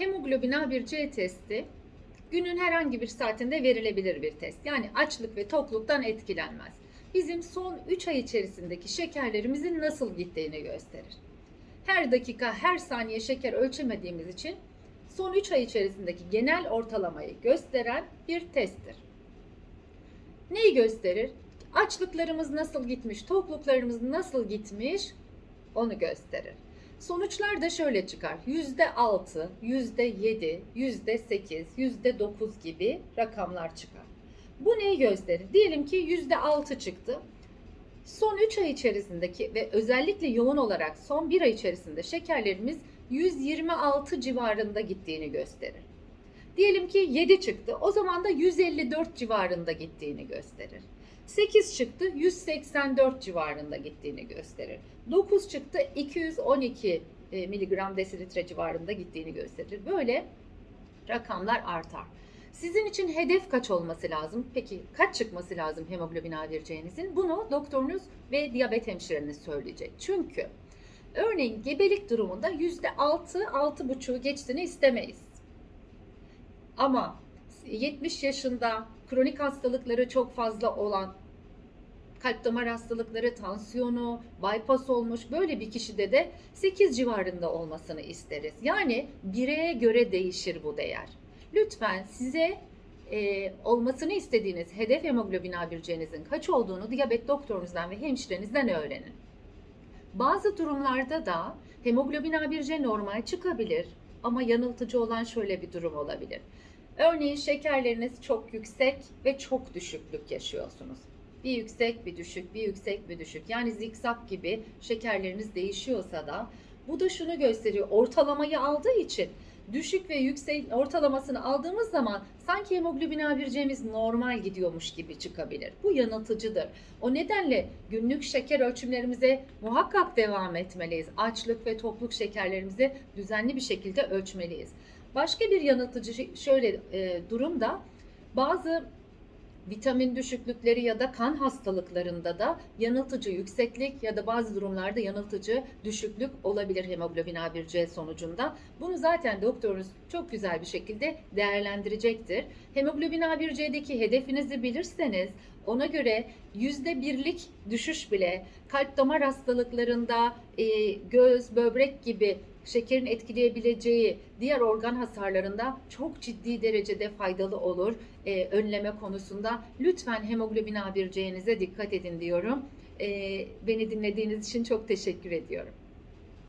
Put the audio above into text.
Hemoglobin A1C testi günün herhangi bir saatinde verilebilir bir test. Yani açlık ve tokluktan etkilenmez. Bizim son 3 ay içerisindeki şekerlerimizin nasıl gittiğini gösterir. Her dakika, her saniye şeker ölçemediğimiz için son 3 ay içerisindeki genel ortalamayı gösteren bir testtir. Neyi gösterir? Açlıklarımız nasıl gitmiş, tokluklarımız nasıl gitmiş onu gösterir. Sonuçlar da şöyle çıkar. %6, %7, %8, %9 gibi rakamlar çıkar. Bu neyi gösterir? Diyelim ki %6 çıktı. Son 3 ay içerisindeki ve özellikle yoğun olarak son 1 ay içerisinde şekerlerimiz 126 civarında gittiğini gösterir. Diyelim ki 7 çıktı. O zaman da 154 civarında gittiğini gösterir. 8 çıktı 184 civarında gittiğini gösterir. 9 çıktı 212 e, miligram desilitre civarında gittiğini gösterir. Böyle rakamlar artar. Sizin için hedef kaç olması lazım? Peki kaç çıkması lazım hemoglobin A1C'nizin? Bunu doktorunuz ve diyabet hemşireniz söyleyecek. Çünkü örneğin gebelik durumunda %6, 6,5'u geçtiğini istemeyiz. Ama 70 yaşında kronik hastalıkları çok fazla olan kalp damar hastalıkları, tansiyonu, bypass olmuş böyle bir kişide de 8 civarında olmasını isteriz. Yani bireye göre değişir bu değer. Lütfen size e, olmasını istediğiniz hedef hemoglobin A1C'nizin kaç olduğunu diyabet doktorunuzdan ve hemşirenizden öğrenin. Bazı durumlarda da hemoglobin A1C normal çıkabilir ama yanıltıcı olan şöyle bir durum olabilir. Örneğin şekerleriniz çok yüksek ve çok düşüklük yaşıyorsunuz. Bir yüksek, bir düşük, bir yüksek, bir düşük. Yani zikzak gibi şekerleriniz değişiyorsa da bu da şunu gösteriyor. Ortalamayı aldığı için düşük ve yüksek ortalamasını aldığımız zaman sanki hemoglobin A1C'miz normal gidiyormuş gibi çıkabilir. Bu yanıltıcıdır. O nedenle günlük şeker ölçümlerimize muhakkak devam etmeliyiz. Açlık ve tokluk şekerlerimizi düzenli bir şekilde ölçmeliyiz. Başka bir yanıltıcı şöyle e, durumda bazı vitamin düşüklükleri ya da kan hastalıklarında da yanıltıcı yükseklik ya da bazı durumlarda yanıltıcı düşüklük olabilir hemoglobin A1C sonucunda. Bunu zaten doktorunuz çok güzel bir şekilde değerlendirecektir. Hemoglobin A1C'deki hedefinizi bilirseniz ona göre yüzde birlik düşüş bile kalp damar hastalıklarında göz, böbrek gibi şekerin etkileyebileceği diğer organ hasarlarında çok ciddi derecede faydalı olur e, önleme konusunda. Lütfen hemoglobin A1C'nize dikkat edin diyorum. E, beni dinlediğiniz için çok teşekkür ediyorum.